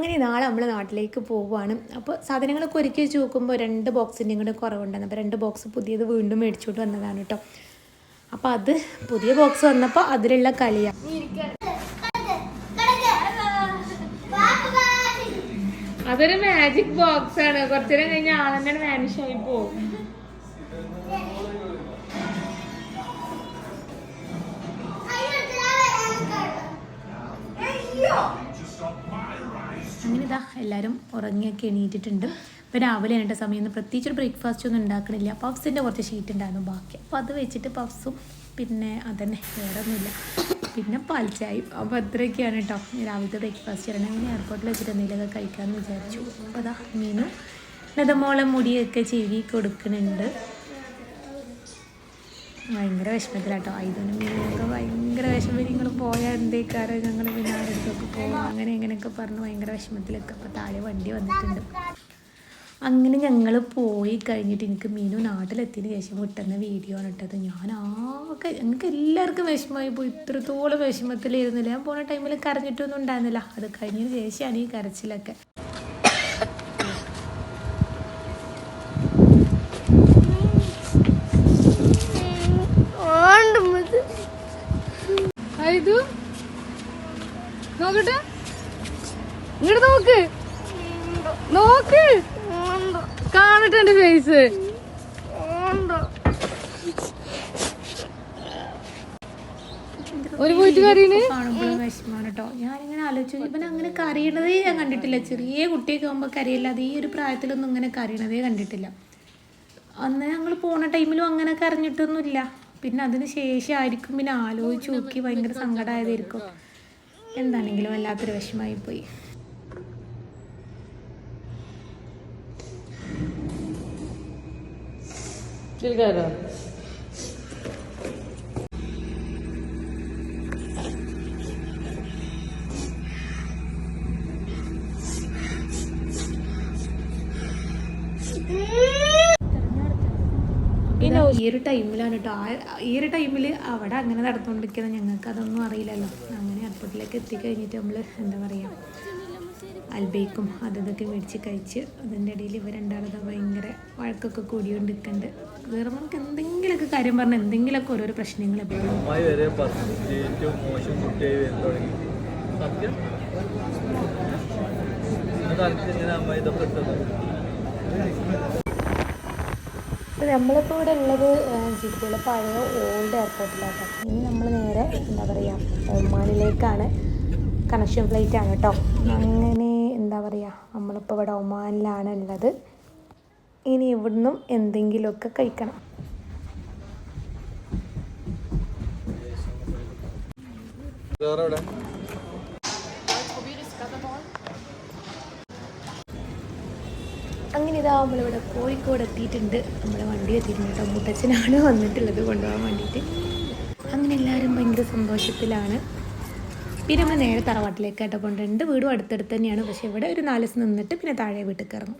അങ്ങനെ നാളെ നമ്മൾ നാട്ടിലേക്ക് പോവുകയാണ് അപ്പോൾ സാധനങ്ങളൊക്കെ ഒരുക്കി വെച്ച് നോക്കുമ്പോൾ രണ്ട് ബോക്സിന്റെയും കൂടെ കുറവുണ്ടായിരുന്നു. അപ്പോൾ രണ്ട് ബോക്സ് പുതിയത് വീണ്ടും മേടിച്ചുകൊണ്ട് വന്നതാണ് കേട്ടോ അപ്പോൾ അത് പുതിയ ബോക്സ് വന്നപ്പോൾ അതിലുള്ള കളിയാണ് അതൊരു മാജിക് ബോക്സ് ആണ്. കുറച്ചു നേരം കഴിഞ്ഞാൽ ആളെന്നെ വാനിഷ് ആയി പോകും എല്ലാവരും ഉറങ്ങിയൊക്കെ എണീറ്റിട്ടുണ്ട്. ഇപ്പോൾ രാവിലെ എന്നിട്ട് സമയം ഒന്നും പ്രത്യേകിച്ച് ഒരു ബ്രേക്ക്ഫാസ്റ്റ് ഒന്നും ഉണ്ടാക്കണില്ല. പഫ്സിന്റെ കുറച്ച് ഷീറ്റ് ഉണ്ടായിരുന്നു ബാക്കി. അപ്പോൾ അത് വെച്ചിട്ട് പഫ്സും പിന്നെ അതന്നെ വേറെ ഒന്നുമില്ല പിന്നെ പാൽച്ചായും അപ്പോൾ അത്രയൊക്കെയാണ് കേട്ടോ രാവിലത്തെ ബ്രേക്ക്ഫാസ്റ്റ് ചെയ്യണം അങ്ങനെ എയർപോർട്ടിൽ വെച്ചിട്ട് എന്തെങ്കിലുമൊക്കെ കഴിക്കാമെന്ന് വിചാരിച്ചു. അപ്പോൾ അതാ മീനു. നെതമോളെ മുടിയൊക്കെ ചെവി കൊടുക്കുന്നുണ്ട്. ഭയങ്കര വിഷമത്തിലാട്ടോ. ഐതോനും മീനൊക്കെ ഭയങ്കര വിഷമം നിങ്ങൾ പോയാൽ എന്തേക്കാരോ ഞങ്ങൾ പിന്നെ പോകും. അങ്ങനെ ഇങ്ങനെയൊക്കെ പറഞ്ഞ് ഭയങ്കര വിഷമത്തിലൊക്കെ അപ്പോൾ താഴെ വണ്ടി വന്നിട്ടുണ്ട്. അങ്ങനെ ഞങ്ങൾ പോയി കഴിഞ്ഞിട്ട് എനിക്ക് മീനു നാട്ടിലെത്തിയതിന് ശേഷം കിട്ടുന്ന വീഡിയോ ആണ് ഇട്ടത് ഞാൻ ആകെ ഞങ്ങൾക്ക് എല്ലാവർക്കും വിഷമമായി പോയി. ഇത്രത്തോളം വിഷമത്തിലിരുന്നില്ല. ഞാൻ പോണ ടൈമിൽ കരഞ്ഞിട്ടൊന്നും ഉണ്ടായിരുന്നില്ല. അത് കഴിഞ്ഞതിന് ശേഷമാണ് ഈ കരച്ചിലൊക്കെ. ഇത് നോക്കട്ടെ. ഇങ്ങോട്ട് നോക്ക്. നോക്ക്. കാണട്ടെ എന്റെ ഫേസ് ഒരു പോയിട്ട് കരീന് വിഷമാണ് ഞാനിങ്ങനെ ആലോചിച്ചു. ഇവൻ അങ്ങനെ കറിയണതേ ഞാൻ കണ്ടിട്ടില്ല. ചെറിയ കുട്ടിയൊക്കെ ആകുമ്പോൾ കരയില്ലാതെ ഈ ഒരു പ്രായത്തിലൊന്നും ഇങ്ങനെ കറിയണതേ കണ്ടിട്ടില്ല. അന്ന് ഞങ്ങൾ പോണ ടൈമിലും അങ്ങനെ കരഞ്ഞിട്ടൊന്നുമില്ല. പിന്നെ അതിന് ശേഷമായിരിക്കും പിന്നെ ആലോചിച്ച് നോക്കി ഭയങ്കര സങ്കടമായതായിരിക്കും എന്താണെങ്കിലും വല്ലാത്തൊരു വിഷമായി പോയി. പിന്നെ ഈ ഒരു ടൈമിലാണ് കേട്ടോ ആ ഈ ഒരു ടൈമിൽ അവിടെ അങ്ങനെ നടന്നുകൊണ്ടിരിക്കുന്നത് ഞങ്ങൾക്ക് അതൊന്നും അറിയില്ലല്ലോ. അങ്ങനെ എയർപോർട്ടിലേക്ക് എത്തിക്കഴിഞ്ഞിട്ട് നമ്മൾ എന്താ പറയുക അൽബേക്കും അതൊക്കെ മേടിച്ച് കഴിച്ച് അതിന്റെ ഇടയിൽ ഇവർ രണ്ടാളത് ഭയങ്കര വഴക്കൊക്കെ കൂടിയോണ്ട് നിൽക്കുന്നുണ്ട് വേറെ നമുക്ക് എന്തെങ്കിലുമൊക്കെ കാര്യം പറഞ്ഞാൽ എന്തെങ്കിലുമൊക്കെ ഓരോരോ പ്രശ്നങ്ങൾ പറഞ്ഞു ഏറ്റവും മോശം ഇട്ടത് നമ്മളിപ്പോൾ ഇവിടെ ഉള്ളത് ജിദ്ദയിലെ പഴയ ഓൾഡ് എയർപോർട്ടിലാട്ടോ ഇനി നമ്മൾ നേരെ എന്താ പറയുക ഒമാനിലേക്കാണ് കണക്ഷൻ ഫ്ലൈറ്റ് ആണ് കേട്ടോ അങ്ങനെ എന്താ പറയുക നമ്മളിപ്പോൾ ഇവിടെ ഒമാനിലാണ് ഉള്ളത് ഇനി ഇവിടുന്നും എന്തെങ്കിലുമൊക്കെ കഴിക്കണം. വേറെ ഇതാ നമ്മളിവിടെ കോഴിക്കോട് എത്തിയിട്ടുണ്ട്. നമ്മുടെ വണ്ടി എത്തിയിട്ടുണ്ട് മുത്തച്ഛനാണ് വന്നിട്ടുള്ളത് കൊണ്ടുപോകാൻ വേണ്ടിയിട്ട്. അങ്ങനെ എല്ലാവരും ഭയങ്കര സന്തോഷത്തിലാണ്. പിന്നെ നമ്മൾ നേരെ തറവാട്ടിലേക്ക് ആയിട്ട് കൊണ്ട് രണ്ട് വീടും അടുത്തടുത്ത് തന്നെയാണ്. പക്ഷേ ഇവിടെ ഒരു നാല് ദിവസം നിന്നിട്ട് പിന്നെ താഴെ വീട്ടിൽ കയറണം